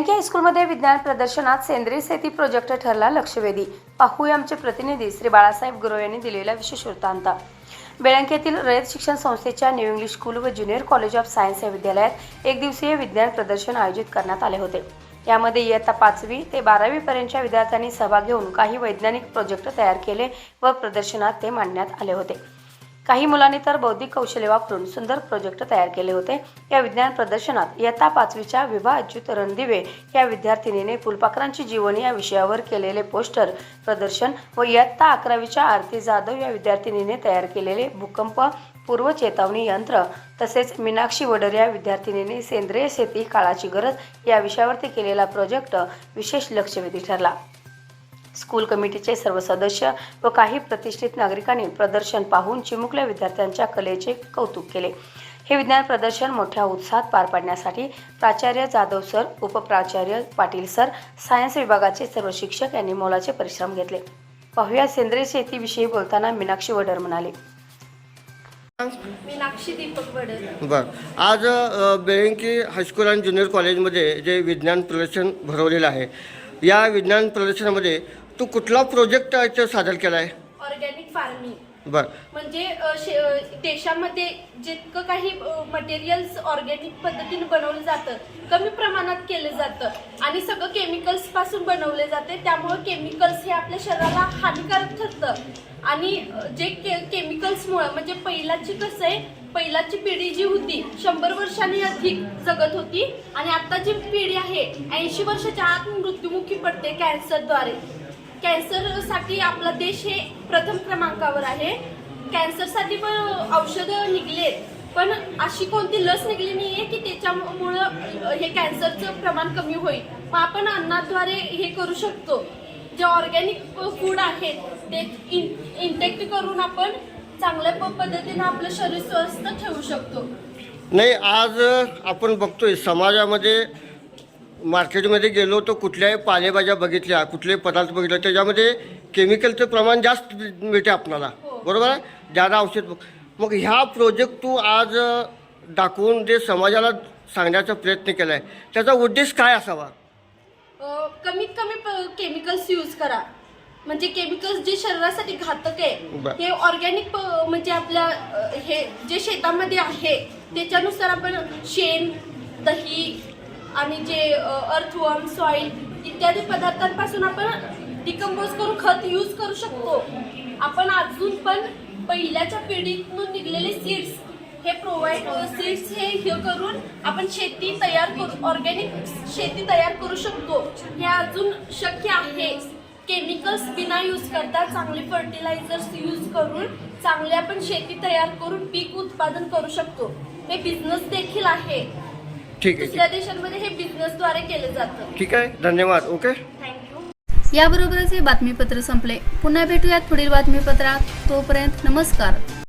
स्कूलमध्ये विज्ञान प्रदर्शनात सेंद्रिय शेती प्रोजेक्ट ठरला लक्षवेधी. पाहूया आमचे प्रतिनिधी श्री बाळासाहेब गुरव यांनी दिलेला विशेष वृत्तांत बेळंकेतील रयत शिक्षण संस्थेच्या न्यू इंग्लिश स्कूल व ज्युनियर कॉलेज ऑफ सायन्स या विद्यालयात एक दिवसीय विज्ञान प्रदर्शन आयोजित करण्यात आले होते. यामध्ये इयत्ता पाचवी ते बारावी पर्यंतच्या विद्यार्थ्यांनी सहभाग घेऊन काही वैज्ञानिक प्रोजेक्ट तयार केले व प्रदर्शनात ते मांडण्यात आले होते. काही मुलांनी तर बौद्धिक कौशल्य वापरून सुंदर प्रोजेक्ट तयार केले होते. या विज्ञान प्रदर्शनात इयत्ता पाचवीच्या विभा अच्युत रणदिवे या विद्यार्थिनीने फुलपाखरांची जीवनी या विषयावर केलेले पोस्टर प्रदर्शन व इयत्ता अकरावीच्या आरती जाधव या विद्यार्थिनीने तयार केलेले भूकंप पूर्व चेतावणी यंत्र तसेच मीनाक्षी वडर या विद्यार्थिनीने सेंद्रिय शेती काळाची गरज या विषयावरती केलेला प्रोजेक्ट विशेष लक्षवेधी ठरला. स्कूल कमिटीचे सर्व सदस्य व काही प्रतिष्ठित नागरिकांनी प्रदर्शन पाहून चिमुकल्या विद्यार्थ्यांच्या कलेचे कौतुक केले. हे विज्ञान प्रदर्शन मोठ्या उत्साहात पार पाडण्यासाठी प्राचार्य जाधव सर उपप्राचार्य पाटील सर सायन्स विभागाचे सर्व शिक्षक यांनी मोलाचे परिश्रम घेतले. पाहूया सेंद्रिय शेतीविषयी बोलताना मीनाक्षी वडर म्हणाले. मीनाक्षी दीपक वडर. बर. आज बेळंकी हायस्कूल आणि ज्युनियर कॉलेजमध्ये जे विज्ञान प्रदर्शन भरवलेलं आहे या विज्ञान प्रदर्शनामध्ये तू कुठला प्रोजेक्ट सादर केला आहे ऑर्गॅनिक फार्मिंग बर. म्हणजे अ, शे- अ, देशामध्ये जितकं काही मटेरियल्स ऑर्गॅनिक पद्धतीने बनवलं जातं कमी प्रमाणात केलं जातं आणि सगळं केमिकल्सपासून बनवले जाते त्यामुळं केमिकल्स हे आपल्या शरीराला हानिकारक ठरतं. आणि अ, जे के केमिकल्समुळं म्हणजे पहिलाची कसं आहे पहिलाची पिढी जी होती शंभर वर्षांनी अधिक जगत होती आणि आता जी पिढी आहे ऐंशी वर्षाच्या आत मृत्युमुखी पडते कॅन्सरद्वारे कॅन्सरसाठी आपला देश हे प्रथम क्रमांकावर आहे. कॅन्सरसाठी पण औषधं निघलेत पण अशी कोणती लस निघली आहे की त्याच्यामुळं हे कॅन्सरचं प्रमाण कमी होईल. मग आपण अन्नाद्वारे हे करू शकतो. जे ऑर्गॅनिक फूड आहेत ते इंटेक्ट करून आपण चांगल्या प- पद्धतीनं आपलं शरीर स्वस्थ ठेवू शकतो. नाही आज आपण बघतोय समाजामध्ये मार्केटमध्ये गेलो तर कुठल्याही पालेभाज्या बघितल्या कुठले पदार्थ बघितले त्याच्यामध्ये केमिकलचं प्रमाण जास्त मिळते आपणाला बरोबर आहे? ज्यादा औषध बघ- मग ह्या प्रोजेक्ट तू आज दाखवून जे समाजाला सांगण्याचा प्रयत्न केला आहे त्याचा उद्देश काय असावा? कमीत कमी केमिकल्स यूज करा. म्हणजे केमिकल्स जे शरीरासाठी घातक आहे. हे ऑर्गॅनिक म्हणजे आपल्या हे जे शेतामध्ये आहे त्याच्यानुसार आपण शेण दही आणि जे अर्थवॉर्म सॉइल इत्यादी पदार्थांपासून आपण डिकम्पोज करून खत यूज करू शकतो. आपण अजून पण पहिल्याच्या पिढीतून निघलेले सीड्स हे प्रोव्हाइड सीड्स हे हे करून आपण शेती तयार करू ऑर्गॅनिक शेती तयार करू शकतो. हे अजून शक्य आहे. केमिकल्स बिना यूज करता चांगले फर्टिलायझर्स यूज करून चांगले आपण शेती तयार करून पीक उत्पादन करू शकतो. हे बिझनेस देखील आहे. ठीक आहे दुसऱ्या देशांमध्ये हे बिझनेसद्वारे केलं जातं. ठीक आहे धन्यवाद ओके? थँक्यू याबरोबरच हे बातमीपत्र संपले. पुन्हा भेटूयात पुढील बातमीपत्रात. तोपर्यंत नमस्कार.